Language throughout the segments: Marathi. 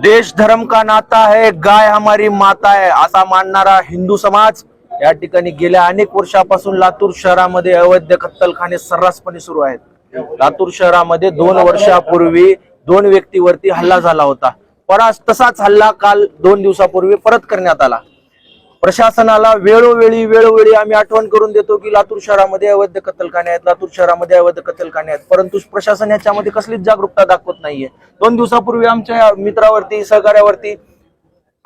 देश धर्म का नाता है गाय हमारी माता है असा मानणारा हिंदू समाज या ठिकाणी गेल्या अनेक वर्षापासून लातूर शहरामध्ये अवैध कत्तलखाने सर्रासपणे सुरू आहेत. लातूर शहरामध्ये दोन वर्षापूर्वी दोन व्यक्तीवरती हल्ला झाला होता. पण आज तसाच हल्ला काल दोन दिवसापूर्वी परत करण्यात आला. प्रशासनाला वेळोवेळी वेळोवेळी आम्ही आठवण करून देतो की लातूर शहरामध्ये अवैध कत्तलखाने आहेत लातूर शहरामध्ये अवैध कत्तलखाने आहेत. परंतु प्रशासन याच्यामध्ये कसलीच जागरूकता दाखवत नाहीये. दोन दिवसापूर्वी आमच्या मित्रावरती सहकार्यावरती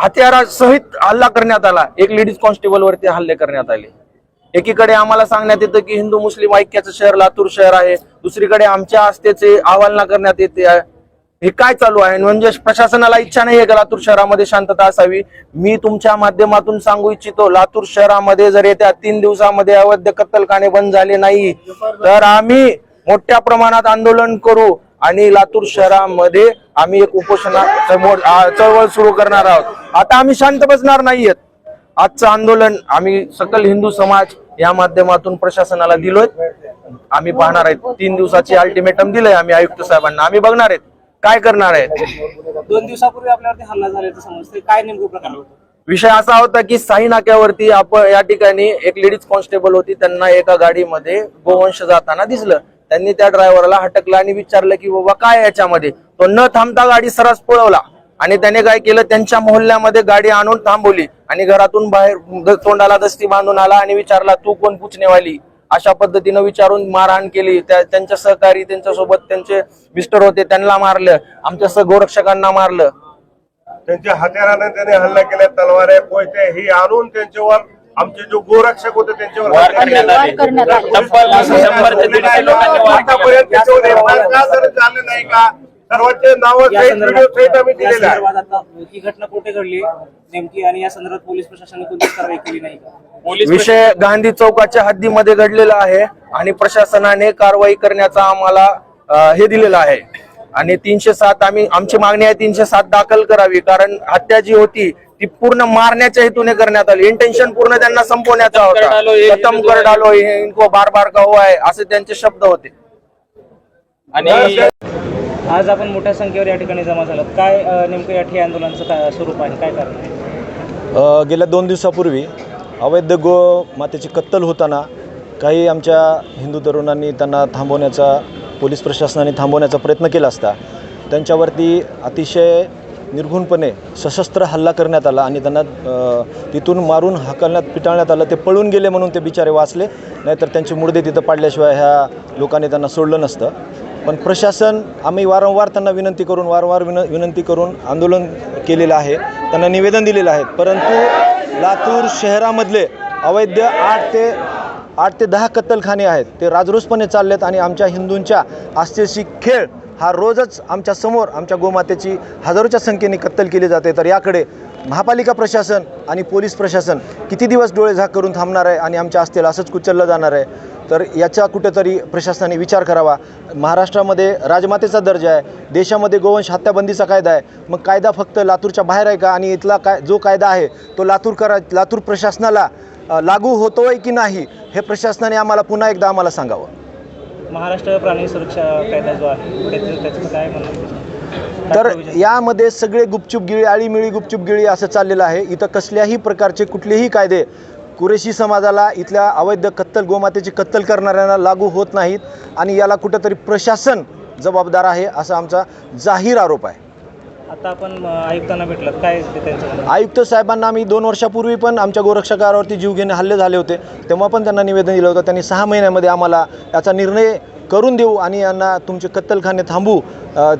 हत्यारासहित हल्ला करण्यात आला. एक लेडीज कॉन्स्टेबल वरती हल्ले करण्यात आले. एकीकडे आम्हाला सांगण्यात येतं की हिंदू मुस्लिम ऐक्याचं शहर लातूर शहर आहे. दुसरीकडे आमच्या आस्थेचे आवालना करण्यात येते. हे काय चालू आहे? म्हणजे प्रशासनाला इच्छा नाही आहे का लातूर शहरामध्ये शांतता असावी? मी तुमच्या माध्यमातून सांगू इच्छितो लातूर शहरामध्ये जर येत्या तीन दिवसामध्ये अवैध कत्तलखाने बंद झाले नाही तर आम्ही मोठ्या प्रमाणात आंदोलन करू आणि लातूर शहरामध्ये आम्ही एक उपोषणा समोर चळवळ सुरू करणार आहोत. आता आम्ही शांत बसणार नाहीयेत. आजचं आंदोलन आम्ही सकल हिंदू समाज या माध्यमातून प्रशासनाला दिलोय. आम्ही पाहणार आहेत. तीन दिवसाची अल्टिमेटम दिलंय आम्ही आयुक्त साहेबांना. आम्ही बघणार आहेत. काय करणार आहेत दोन दिवसापूर्वी आपल्यावरती हल्ला झाल्याचं समजतंय काय नेमकं प्रकार होतं? विषय असा होता की साई नाक्यावरती आपण या ठिकाणी एक लेडीज कॉन्स्टेबल होती. त्यांना एका गाडीमध्ये गोवंश जाताना दिसलं. त्यांनी त्या ड्रायव्हरला हटकलं आणि विचारलं की बाबा काय याच्यामध्ये? तो न थांबता गाडी सरस पळवला. आणि त्याने काय केलं? त्यांच्या मोहल्ल्यामध्ये गाडी आणून थांबवली. आणि घरातून बाहेर तोंडाला दस्ती बांधून आला आणि विचारला तू कोण पुचनेवाली अशा पद्धतीनं विचारून मारहाण केली त्या त्यांच्या सहकारी त्यांच्यासोबत त्यांचे मिस्टर होते त्यांना मारलं आमच्या सहगोरक्षकांना मारलं त्यांच्या हत्याराने त्याने हल्ला केला तलवारे कोयते ही आणून त्यांच्यावर आमचे जो गोरक्षक होते त्यांच्यावर हल्ला करण्यात केला. आले. करण्यात आले. तब्बल शंभर ते दीडशे लोकांनी वार केला. आतापर्यंत त्याच्यावर एफआयआर का जर झालं नाही का सर्वांचे नाव आहे. ही घटना कुठे घडली नेमकी? आणि या संदर्भात पोलीस प्रशासनाने कोणतीच कारवाई केली नाही? विषय गांधी चौकाच्या हद्दीमध्ये घडलेला आहे आणि प्रशासनाने कारवाई करण्याचा आम्हाला अ, हे दिलेलं आहे. आणि तीनशे सात आम्ही आमची मागणी आहे तीनशे सात दाखल करावी कारण हत्या जी होती ती पूर्ण मारण्याच्या हेतूने करण्यात आली. इंटेन्शन पूर्ण त्यांना संपवण्याचा डालो, ये होता हिंदू खतम कर डालो ये इनको बार बार का हुआ है असे त्यांचे शब्द होते. आणि आज आपण मोठ्या संख्येवर या ठिकाणी जमा झालात. काय नेमकं या ठिकाणी आंदोलनाचं काय स्वरूप आहे? काय कारण गेल्या दोन दिवसापूर्वी अवैध गो मातेची कत्तल होताना काही आमच्या हिंदू तरुणांनी त्यांना थांबवण्याचा पोलीस प्रशासनाने थांबवण्याचा प्रयत्न केला असता त्यांच्यावरती अतिशय निर्घुणपणे सशस्त्र हल्ला करण्यात आला आणि त्यांना तिथून मारून हकलण्यात पिटाळण्यात आलं. ते पळून गेले म्हणून ते बिचारे वाचले नाहीतर त्यांची मुडदे तिथं पाडल्याशिवाय ह्या लोकांनी त्यांना सोडलं नसतं. पण प्रशासन आम्ही वारंवार त्यांना विनंती करून वारंवार विन विनंती करून आंदोलन केलेलं आहे. त्यांना निवेदन दिलेलं आहे. परंतु लातूर शहरामधले अवैध आठ ते आठ ते दहा कत्तलखाने आहेत. ते राजरोसपणे चाललेत आणि आमच्या हिंदूंच्या आस्थेशी खेळ हा रोजच आमच्यासमोर आमच्या गोमातेची हजारोच्या संख्येने कत्तल केली जाते. तर याकडे महापालिका प्रशासन आणि पोलीस प्रशासन किती दिवस डोळे झाक करून थांबणार आहे आणि आमच्या आस्थेला असंच कुचललं जाणार आहे? तर याचा कुठेतरी प्रशासनाने विचार करावा. महाराष्ट्रामध्ये राजमातेचा दर्जा आहे. देशामध्ये गोवंश हत्याबंदीचा कायदा आहे. मग कायदा फक्त लातूरच्या बाहेर आहे का? आणि इथला काय जो कायदा आहे तो लातूर करा लातूर प्रशासनाला लागू होतोय की नाही हे प्रशासनाने आम्हाला पुन्हा एकदा आम्हाला सांगावं. महाराष्ट्र प्राणी सुरक्षा कायदा जो आहे त्याचं काय तर यामध्ये सगळे गुपचूप गिळी आळीमिळी गुपचूप गिळी असं चाललेलं आहे. इथं कसल्याही प्रकारचे कुठलेही कायदे कुरेशी समाजाला इथल्या अवैध कत्तल गोमातेची कत्तल करणाऱ्यांना लागू होत नाहीत आणि याला कुठंतरी प्रशासन जबाबदार आहे असा आमचा जाहीर आरोप आहे. आता आपण आयुक्तांना भेटलात. काय आयुक्त साहेबांना आम्ही दोन वर्षापूर्वी पण आमच्या गोरक्षकारावरती जीव घेणे हल्ले झाले होते. तेव्हा पण त्यांना निवेदन दिलं होतं. त्यांनी सहा महिन्यामध्ये आम्हाला याचा निर्णय करून देऊ आणि यांना तुमचे कत्तलखाने थांबू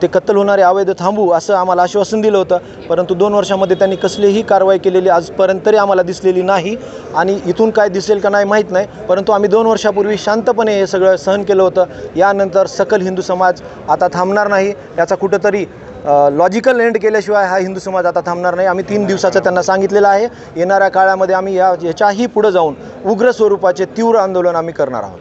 ते कत्तल होणारे अवैध थांबू असं आम्हाला आश्वासन दिलं होतं. परंतु दोन वर्षामध्ये त्यांनी कसलीही कारवाई केलेली आजपर्यंत तरी आम्हाला दिसलेली नाही आणि इथून काय दिसेल का नाही माहीत नाही. परंतु आम्ही दोन वर्षापूर्वी शांतपणे हे सगळं सहन केलं होतं. यानंतर सकल हिंदू समाज आता थांबणार नाही. याचा कुठंतरी लॉजिकल एंड केल्याशिवाय हा हिंदू समाज आता थांबणार नाही. आम्ही तीन दिवसाचं त्यांना सांगितलेलं आहे. येणाऱ्या काळामध्ये आम्ही या याच्याही पुढं जाऊन उग्र स्वरूपाचे तीव्र आंदोलन आम्ही करणार आहोत.